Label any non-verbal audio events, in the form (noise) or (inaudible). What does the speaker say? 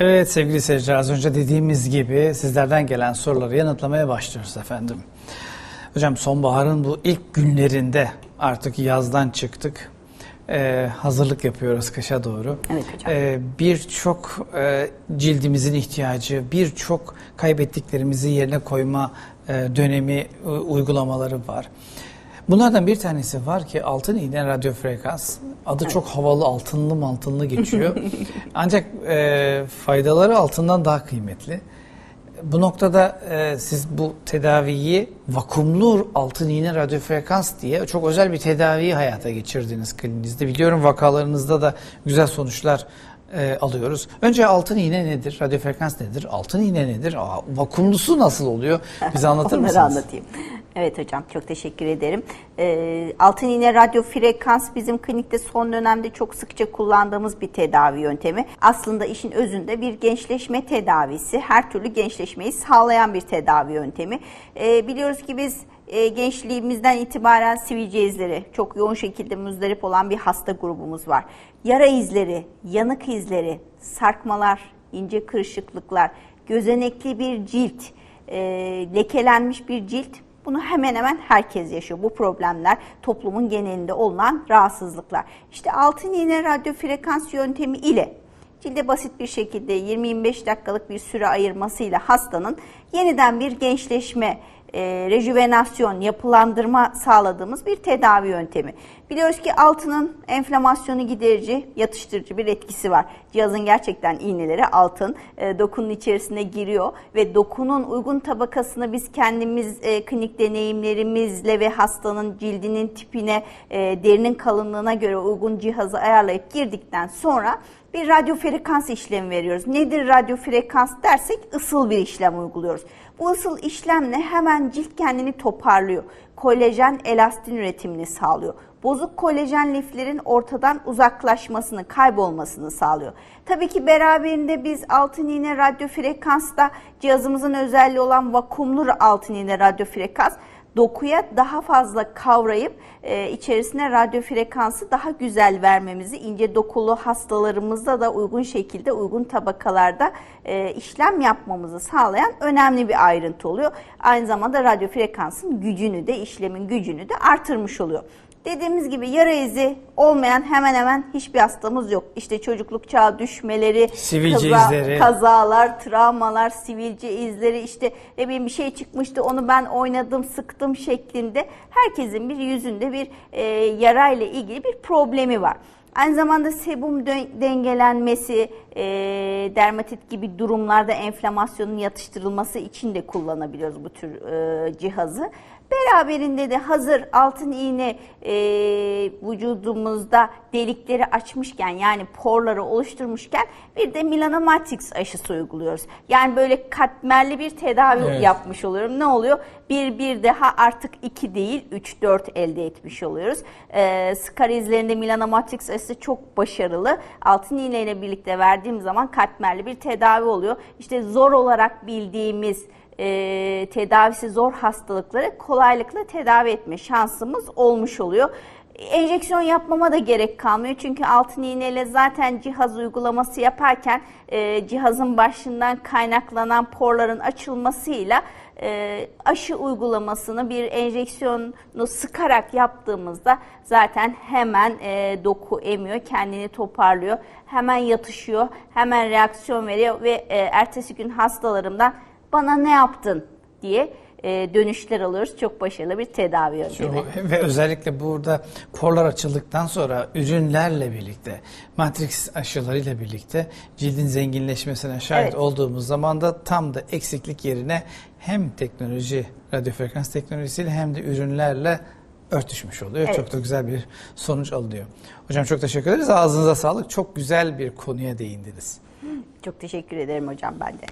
Evet sevgili seyirciler az önce dediğimiz gibi sizlerden gelen soruları yanıtlamaya başlıyoruz efendim. Hocam sonbaharın bu ilk günlerinde artık yazdan çıktık. Ee, hazırlık yapıyoruz kışa doğru. Evet hocam. Ee, birçok e, cildimizin ihtiyacı, birçok kaybettiklerimizi yerine koyma e, dönemi e, uygulamaları var. Bunlardan bir tanesi var ki altın iğne radyo frekans. Adı çok havalı, altınlı altınlı geçiyor. (laughs) Ancak e, faydaları altından daha kıymetli. Bu noktada e, siz bu tedaviyi vakumlu altın iğne radyo frekans diye çok özel bir tedaviyi hayata geçirdiniz klininizde. Biliyorum vakalarınızda da güzel sonuçlar e, alıyoruz. Önce altın iğne nedir? Radyo frekans nedir? Altın iğne nedir? Aa, vakumlusu nasıl oluyor? Bize anlatır (laughs) Onları mısınız? anlatayım. Evet hocam çok teşekkür ederim. Ee, altın iğne radyo frekans bizim klinikte son dönemde çok sıkça kullandığımız bir tedavi yöntemi. Aslında işin özünde bir gençleşme tedavisi. Her türlü gençleşmeyi sağlayan bir tedavi yöntemi. Ee, biliyoruz ki biz e, gençliğimizden itibaren sivilce izleri çok yoğun şekilde müzdarip olan bir hasta grubumuz var. Yara izleri, yanık izleri, sarkmalar, ince kırışıklıklar, gözenekli bir cilt, e, lekelenmiş bir cilt bunu hemen hemen herkes yaşıyor. Bu problemler toplumun genelinde olan rahatsızlıklar. İşte altın iğne radyo frekans yöntemi ile cilde basit bir şekilde 20-25 dakikalık bir süre ayırmasıyla hastanın yeniden bir gençleşme, e, rejüvenasyon, yapılandırma sağladığımız bir tedavi yöntemi. Biliyoruz ki altının enflamasyonu giderici, yatıştırıcı bir etkisi var. Cihazın gerçekten iğneleri altın e, dokunun içerisine giriyor ve dokunun uygun tabakasını biz kendimiz e, klinik deneyimlerimizle ve hastanın cildinin tipine, e, derinin kalınlığına göre uygun cihazı ayarlayıp girdikten sonra bir radyo frekans işlemi veriyoruz. Nedir radyo frekans dersek ısıl bir işlem uyguluyoruz. Bu ısıl işlemle hemen cilt kendini toparlıyor. Kolajen elastin üretimini sağlıyor. Bozuk kolajen liflerin ortadan uzaklaşmasını, kaybolmasını sağlıyor. Tabii ki beraberinde biz altın iğne radyo frekansta cihazımızın özelliği olan vakumlu altın iğne radyo frekans dokuya daha fazla kavrayıp e, içerisine radyo frekansı daha güzel vermemizi ince dokulu hastalarımızda da uygun şekilde uygun tabakalarda e, işlem yapmamızı sağlayan önemli bir ayrıntı oluyor. Aynı zamanda radyo frekansın gücünü de işlemin gücünü de artırmış oluyor. Dediğimiz gibi yara izi olmayan hemen hemen hiçbir hastamız yok. İşte çocukluk çağı düşmeleri, Sivilce izleri. kazalar, travmalar, sivilce izleri işte ne bileyim bir şey çıkmıştı onu ben oynadım, sıktım şeklinde herkesin bir yüzünde bir e, yarayla ilgili bir problemi var. Aynı zamanda sebum dengelenmesi, e, dermatit gibi durumlarda enflamasyonun yatıştırılması için de kullanabiliyoruz bu tür e, cihazı. Beraberinde de hazır altın iğne e, vücudumuzda delikleri açmışken yani porları oluşturmuşken bir de Milanomatrix aşısı uyguluyoruz. Yani böyle katmerli bir tedavi Evet. yapmış oluyorum. Ne oluyor? Bir bir daha artık iki değil 3-4 elde etmiş oluyoruz. E, skar izlerinde Milanomatrix aşısı çok başarılı. Altın iğne birlikte verdiğim zaman katmerli bir tedavi oluyor. İşte zor olarak bildiğimiz e, tedavisi zor hastalıkları kolaylıkla tedavi etme şansımız olmuş oluyor. Enjeksiyon yapmama da gerek kalmıyor. Çünkü altın iğneyle zaten cihaz uygulaması yaparken e, cihazın başından kaynaklanan porların açılmasıyla e, aşı uygulamasını bir enjeksiyonu sıkarak yaptığımızda zaten hemen e, doku emiyor, kendini toparlıyor, hemen yatışıyor, hemen reaksiyon veriyor ve e, ertesi gün hastalarımdan bana ne yaptın? diye dönüşler alıyoruz. Çok başarılı bir tedavi yöntemi. Ve özellikle burada porlar açıldıktan sonra ürünlerle birlikte, matrix aşılarıyla birlikte cildin zenginleşmesine şahit Evet. olduğumuz zaman da tam da eksiklik yerine hem teknoloji, radyo frekans teknolojisiyle hem de ürünlerle örtüşmüş oluyor. Evet. Çok da güzel bir sonuç alınıyor. Hocam çok teşekkür ederiz. Ağzınıza sağlık. Çok güzel bir konuya değindiniz. Çok teşekkür ederim hocam ben de.